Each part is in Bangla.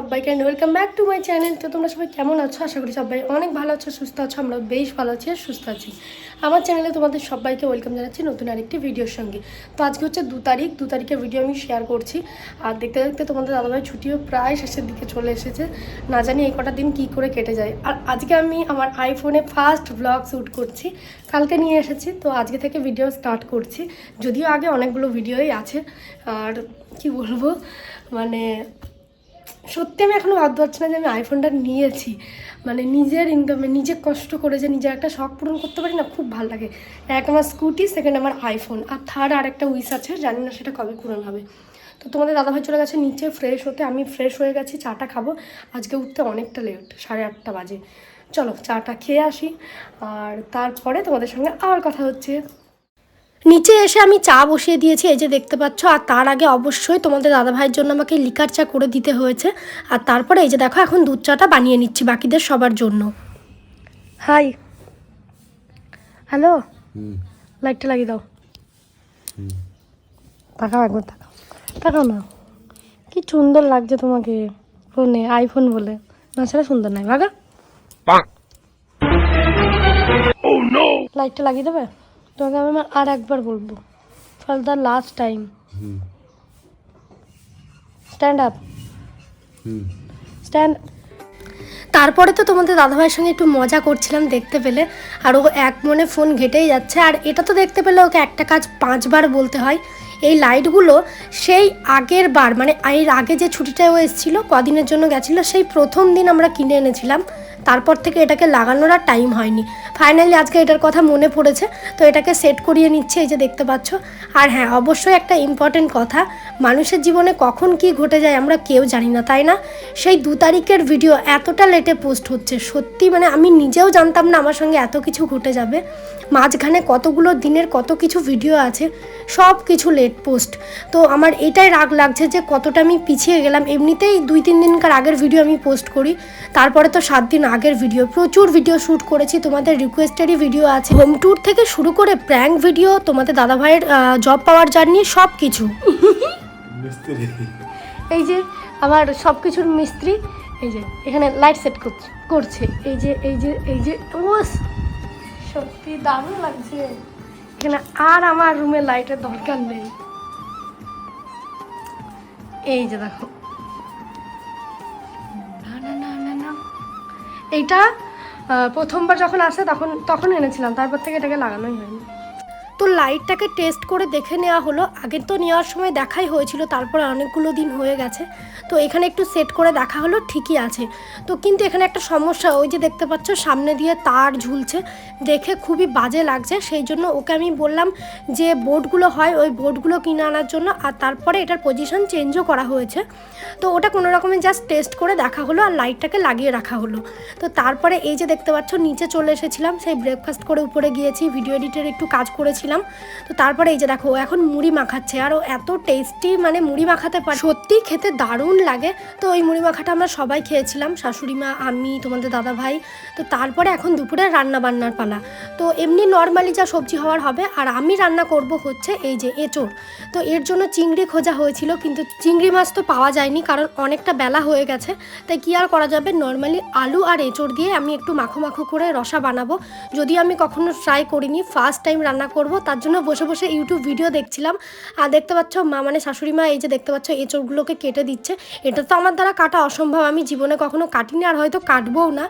সবাইকে and welcome back to my channel তো তোমরা সবাই কেমন আছো? আশা করি সবাই অনেক ভালো আছো, সুস্থ আছো আমরা বেশ ভালো আছি আর সুস্থ আছি। আমার চ্যানেলে তোমাদের সবাইকে ওয়েলকাম জানাচ্ছি নতুন আরেকটি ভিডিওর সঙ্গে। তো আজকে হচ্ছে দু তারিখ, দু তারিখের ভিডিও আমি শেয়ার করছি। আর দেখতে দেখতে তোমাদের দাদাভাই ছুটিও প্রায় শেষের দিকে চলে এসেছে। না জানি এই কটা দিন কী করে কেটে যায়। আর আজকে আমি আমার আইফোনে ফার্স্ট ব্লগ শ্যুট করছি। কালকে নিয়ে এসেছি, তো আজকে থেকে ভিডিও স্টার্ট করছি। যদিও আগে অনেকগুলো ভিডিওই আছে। আর কি বলব? মানে সত্যি আমি এখনও ভাবতে পারছি না যে আমি আইফোনটা নিয়েছি। মানে নিজের ইনকামে নিজে কষ্ট করে যে নিজের একটা শখ পূরণ করতে পারি না, খুব ভালো লাগে। এক আমার স্কুটি সেকেন্ড আমার আইফোন আর থার্ড আর একটা উইস আছে, জানি না সেটা কবে পূরণ হবে। তো তোমাদের দাদাভাই চলে গেছে নিচে ফ্রেশ হতে, আমি ফ্রেশ হয়ে গেছি, চাটা খাব। আজকে উঠতে অনেকটা লেট সাড়ে আটটা বাজে। চলো চাটা খেয়ে আসি, আর তারপরে তোমাদের সঙ্গে আবার কথা হচ্ছে। নিচে এসে আমি চা বসিয়ে দিয়েছি এই যে দেখতে পাচ্ছ আর তার আগে অবশ্যই তোমাদের দাদাভাইয়ের জন্য আমাকে লিকার চা করে দিতে হয়েছে। আর তারপরে এই যে দেখো এখন দুধ চাটা বানিয়ে নিচ্ছি বাকিদের সবার জন্য। হাই। হ্যালো? লাইটটা লাগিয়ে দাও। তাকাও একবার তাকাও। তাকাও না। কি সুন্দর লাগছে তোমাকে ফোনে আইফোন বলে। না সেটা সুন্দর নাই ভাগা লাইটটা লাগিয়ে দেবে? তোমাকে আমি আমার আর একবার বলব for the last time stand up stand তারপরে তো তোমাদের দাদাভাইয়ের সঙ্গে একটু মজা করছিলাম দেখতে পেলে। আর ও এক মনে ফোন ঘেটেই যাচ্ছে। আর এটা তো দেখতে পেলে ওকে একটা কাজ পাঁচবার বলতে হয়। এই লাইটগুলো সেই আগের বার মানে এর আগে যে ছুটিটায় ও এসেছিল কদিনের জন্য গেছিল সেই প্রথম দিন আমরা কিনে এনেছিলাম। তারপর থেকে এটাকে লাগানোর আর টাইম হয়নি। ফাইনালি আজকে এটার কথা মনে পড়েছে, তো এটাকে সেট করিয়ে নিচ্ছে এই যে দেখতে পাচ্ছ। আর হ্যাঁ অবশ্যই একটা ইম্পর্টেন্ট কথা, মানুষের জীবনে কখন কি ঘটে যায় আমরা কেউ জানি না, তাই না? সেই দু তারিখের ভিডিও এতটা লেটে পোস্ট হচ্ছে, সত্যি মানে আমি নিজেও জানতাম না আমার সঙ্গে এত কিছু ঘটে যাবে। মাঝখানে কতগুলো দিনের কত কিছু ভিডিও আছে, সব কিছু লেট পোস্ট তো আমার এটাই রাগ লাগছে যে কতটা আমি পিছিয়ে গেলাম। এমনিতেই দুই তিন দিনকার আগের ভিডিও আমি পোস্ট করি, তারপরে তো সাত দিন আগের ভিডিও প্রচুর ভিডিও শ্যুট করেছি তোমাদের রিকোয়েস্টেরই ভিডিও আছে। হোম ট্যুর থেকে শুরু করে প্র্যাঙ্ক ভিডিও তোমাদের দাদাভাইয়ের জব পাওয়ার জার্নি সব কিছু মিস্ত্রি। এই যে আমার সব কিছুর মিস্ত্রি এই যে এখানে লাইট সেট করছে করছে। এই যে এই যে এই যে ওস সত্যি দারুণ লাগছে। এখানে আর আমার রুমে লাইটের দরকার নেই। এই যে দেখো। না না না না না। এইটা প্রথমবার যখন আসে তখন তখন এনেছিলাম তারপর থেকে এটাকে লাগানোই হয়নি। তো লাইটটাকে টেস্ট করে দেখে নেওয়া হলো। আগে তো নেওয়ার সময় দেখাই হয়েছিল, তারপরে অনেকগুলো দিন হয়ে গেছে। তো এখানে একটু সেট করে দেখা হলো, ঠিকই আছে। তো কিন্তু এখানে একটা সমস্যা, ওই যে দেখতে পাচ্ছ সামনে দিয়ে তার ঝুলছে। দেখে খুবই বাজে লাগছে, সেই জন্য ওকে আমি বললাম যে বোর্ডগুলো হয়, ওই বোর্ডগুলো কিনে আনার জন্য। আর তারপরে এটার পজিশন চেঞ্জও করা হয়েছে। তো ওটা কোনো রকমে জাস্ট টেস্ট করে দেখা হলো আর লাইটটাকে লাগিয়ে রাখা হলো। তো তারপরে এই যে দেখতে পাচ্ছ, নিচে চলে এসেছিলাম, সেই ব্রেকফাস্ট করে উপরে গিয়েছি ভিডিও এডিটের একটু কাজ করেছিলাম। তো তারপরে এই যে দেখো এখন মুড়ি মাখাচ্ছে আর ও এত টেস্টি মানে মুড়ি মাখাতে পারে সত্যি খেতে দারুণ লাগে। তো ওই মুড়ি মাখাটা আমরা সবাই খেয়েছিলাম, শাশুড়ি মা, আমি, তোমাদের দাদা ভাই। তো তারপরে এখন দুপুরে রান্না বান্নার পালা। তো এমনি নর্মালি যা সবজি হওয়ার হবে, আর আমি রান্না করব হচ্ছে এই যে এঁচড়। তো এর জন্য চিংড়ি খোঁজা হয়েছিল, কিন্তু চিংড়ি মাছ তো পাওয়া যায়নি, কারণ অনেকটা বেলা হয়ে গেছে। তাই কি আর করা যাবে? নর্মালি আলু আর এঁচড় দিয়ে আমি একটু মাখো মাখো করে রসা বানাবো। যদিও আমি কখনো ট্রাই করিনি ফার্স্ট টাইম রান্না করব তার জন্য বসে বসে ইউটিউব ভিডিও দেখছিলাম। আর দেখতে পাচ্ছ মা মানে শাশুড়ি মা এই যে দেখতে পাচ্ছ এঁচড়গুলোকে কেটে দিচ্ছে। এটা তো আমার দ্বারা কাটা অসম্ভব, আমি জীবনে কখনো কাটিনি আর হয়তো কাটবও না।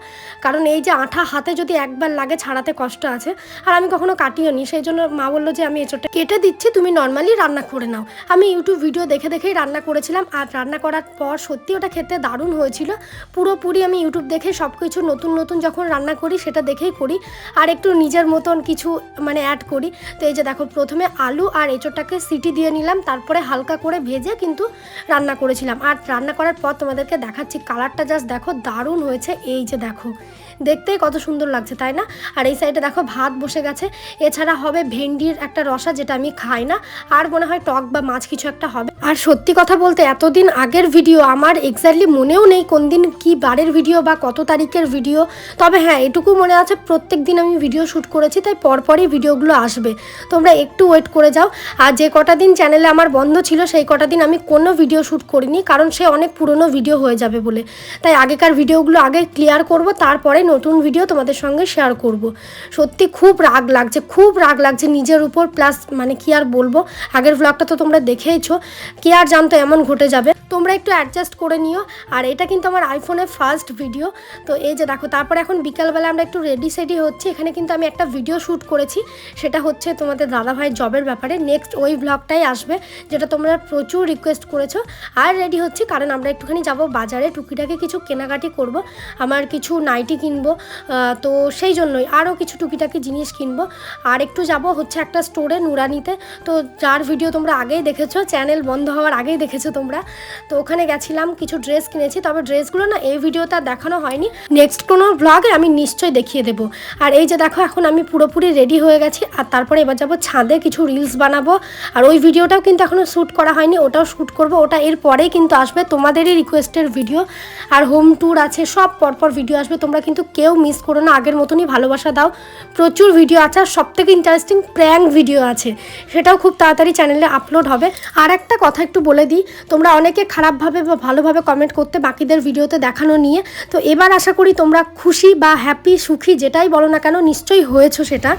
কারণ এই যে আঠা হাতে যদি একবার লাগে ছাড়াতে কষ্ট আছে, আর আমি কখনো কাটিও নি। সেই জন্য মা বলল যে আমি এঁচড়টা কেটে দিচ্ছি, তুমি নর্মালি রান্না করে নাও। আমি ইউটিউব ভিডিও দেখে দেখেই রান্না করেছিলাম। আর রান্না করার পর সত্যি ওটা খেতে দারুণ হয়েছিল। পুরোপুরি আমি ইউটিউব দেখে সব কিছু নতুন নতুন যখন রান্না করি, সেটা দেখেই করি। আর একটু নিজের মতন কিছু মানে অ্যাড করি। তো এই যে দেখো, প্রথমে আলু আর এঁচোড়টাকে সিটি দিয়ে নিলাম, তারপরে হালকা করে ভেজে কিন্তু রান্না করেছিলাম। আর রান্না করার পর তোমাদেরকে দেখাচ্ছি, কালারটা জাস্ট দেখো, দারুণ হয়েছে, এই যে দেখো। দেখতেই কত সুন্দর লাগছে, তাই না? আর এই সাইডে দেখো, ভাত বসে গেছে। এছাড়া হবে ভেন্ডির একটা রসা, যেটা আমি খাই না। আর মনে হয় টক বা মাছ কিছু একটা হবে। আর সত্যি কথা বলতে, এতদিন আগের ভিডিও আমার এক্স্যাক্টলি মনেও নেই কোন দিন কি বারের ভিডিও বা কত তারিখের ভিডিও তবে হ্যাঁ এটুকু মনে আছে প্রত্যেক দিন আমি ভিডিও শ্যুট করেছি, তাই পরপরই ভিডিওগুলো আসবে। তোমরা একটু ওয়েট করে যাও। আর যে কটা দিন চ্যানেলে আমার বন্ধ ছিল, সেই কটা দিন আমি কোনো ভিডিও শ্যুট করিনি, কারণ সে অনেক পুরনো ভিডিও হয়ে যাবে বলে। তাই আগেকার ভিডিওগুলো আগে ক্লিয়ার করব, তারপরে নতুন ভিডিও তোমাদের সঙ্গে শেয়ার করব। সত্যি খুব রাগ লাগছে, খুব রাগ লাগছে নিজের উপর। প্লাস মানে কি আর বলব, আগের ব্লগটা তো তোমরা দেখেইছো। কি আর জানতো, এমন ঘটে যাবে। তোমরা একটু অ্যাডজাস্ট করে নিও। আর এটা কিন্তু আমার আইফোনের ফার্স্ট ভিডিও তো এই যে দেখো, তারপরে এখন বিকালবেলা আমরা একটু রেডি সেডি হচ্ছে, এখানে কিন্তু আমি একটা ভিডিও শ্যুট করেছি। সেটা হচ্ছে তোমাদের দাদাভাই জবের ব্যাপারে। নেক্সট ওই ব্লগটাই আসবে, যেটা তোমরা প্রচুর রিকোয়েস্ট করেছ। আর রেডি হচ্ছি, কারণ আমরা একটুখানি যাব বাজারে, টুকিটাকি কিছু কেনাকাটি করব। আমার কিছু নাইটি কিনবো তো সেই জন্যই আরও কিছু টুকিটাকি জিনিস কিনবো। আর একটু যাব হচ্ছে একটা স্টোরে নুরানিতে। তো যার ভিডিও তোমরা আগেই দেখেছ চ্যানেল বন্ধ হওয়ার আগেই দেখেছ তোমরা। তো ওখানে গেছিলাম, কিছু ড্রেস কিনেছি। তবে ড্রেসগুলো না এই ভিডিওতে দেখানো হয়নি। নেক্সট কোনো ব্লগে আমি নিশ্চয়ই দেখিয়ে দেবো। আর এই যে দেখো, এখন আমি পুরোপুরি রেডি হয়ে গেছি। আর তারপরে এবার যাব ছাদে কিছু রিলস বানাবো। আর ওই ভিডিওটাও কিন্তু এখনও শ্যুট করা হয়নি, ওটাও শ্যুট করব। ওটা এর পরেই কিন্তু আসবে তোমাদেরই রিকোয়েস্টের ভিডিও আর হোম ট্যুর আছে, সব পরপর ভিডিও আসবে। তোমরা কিন্তু কেউ মিস করো না, আগের মতনই ভালোবাসা দাও। প্রচুর ভিডিও আছে, আর সব থেকে ইন্টারেস্টিং প্র্যাঙ্ক ভিডিও আছে। সেটাও খুব তাড়াতাড়ি চ্যানেলে আপলোড হবে। আর একটা কথা একটু বলে দিই, তোমরা অনেকে খারাপভাবে বা ভালোভাবে কমেন্ট করতে বাকিদের ভিডিওতে দেখানো নিয়ে। তো এবার আশা করি তোমরা খুশি বা হ্যাপি সুখী যেটাই বলো না কেন, নিশ্চয়ই হয়েছো সেটা।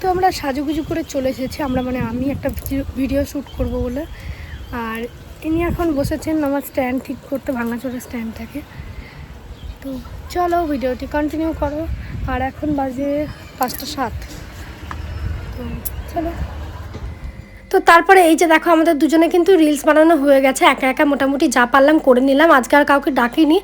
তো আমরা সাজুগুজু করে চলে এসেছি। আমরা মানে আমি একটা ভিডিও শ্যুট করব বলে। আর ইনি এখন বসেছেন আমার স্ট্যান্ড ঠিক করতে, ভাঙাচোরা স্ট্যান্ডটাকে তো চলো ভিডিওটি কন্টিনিউ করো। আর এখন বাজে পাঁচটা সাত। তো চলো। তো তারপরে এই যে দেখো, আমাদের দুজনে কিন্তু রিলস বানানো হয়ে গেছে। একা একা মোটামুটি যা পারলাম করে নিলাম। আজকে আর কাউকে ডাকিনি।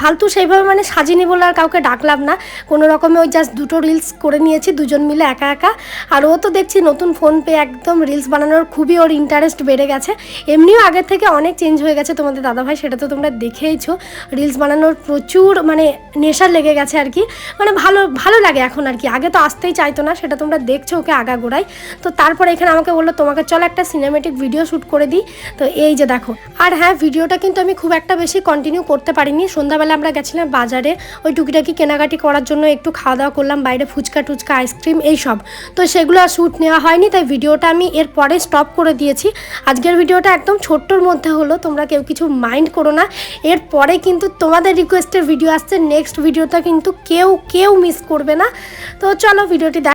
ফালতু সেইভাবে মানে সাজিনি বলে আর কাউকে ডাকলাম না। কোনো রকমে ওই জাস্ট দুটো রিলস করে নিয়েছি, দুজন মিলে একা একা। আর ও তো দেখছি নতুন ফোন পেয়ে একদম রিলস বানানোর খুবই ওর ইন্টারেস্ট বেড়ে গেছে। এমনিও আগের থেকে অনেক চেঞ্জ হয়ে গেছে তোমাদের দাদাভাই, সেটা তো তোমরা দেখেইছো। রিলস বানানোর প্রচুর মানে নেশা লেগে গেছে আর কি। মানে ভালো ভালো লাগে এখন আর কি। আগে তো আসতেই চাইতো না, সেটা তোমরা দেখছ ওকে আগাগোড়াই। তো তারপরে এখানে আমাকে বলল, তোমাকে চলো একটা সিনেমেটিক ভিডিও শ্যুট করে দিই। তো এই যে দেখো, আর হ্যাঁ ভিডিওটা কিন্তু আমি খুব একটা বেশি কন্টিনিউ করতে পারিনি। সন্ধ্যাবেলা আমরা গেছিলাম বাজারে, ওই টুকিটাকি কেনাকাটি করার জন্য একটু খাওয়া দাওয়া করলাম, বাইরে ফুচকা টুচকা, আইসক্রিম, এইসব। তো সেগুলো আর শ্যুট নেওয়া হয়নি, তাই ভিডিওটা আমি এরপরে স্টপ করে দিয়েছি। আজকের ভিডিওটা একদম ছোট্টর মধ্যে হলো, তোমরা কেউ কিছু মাইন্ড করো না। এরপরে কিন্তু তোমাদের রিকোয়েস্টের ভিডিও আসছে নেক্সট ভিডিওটা কিন্তু কেউ কেউ মিস করবে না। তো চলো ভিডিওটি দেখ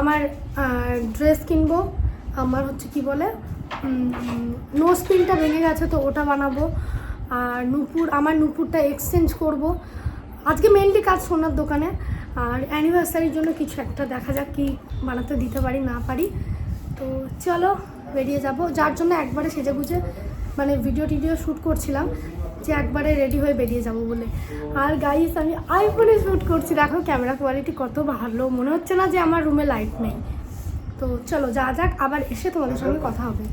আমার ড্রেস কিনবো। আমার হচ্ছে কি বলে নোজ পিনটা ভেঙে গেছে তো ওটা বানাবো। আর নুপুর, আমার নুপুরটা এক্সচেঞ্জ করব। আজকে মেনলি কাজ সোনার দোকানে। আর অ্যানিভার্সারির জন্য কিছু একটা দেখা যাক কি বানাতে দিতে পারি, না পারি। তো চলো, বেরিয়ে যাব। যার জন্য একবারে সেজে গুজে মানে ভিডিও টিডিও শ্যুট করছিলাম। যে একবারে রেডি হয়ে বেরিয়ে যাব বলে। আর গাইস আমি আইফোনে শ্যুট করছি। দেখো ক্যামেরা কোয়ালিটি কত ভালো। মনে হচ্ছে না যে আমার রুমে লাইট নেই। তো চলো যা যাক আবার এসে তোমাদের সঙ্গে কথা হবে।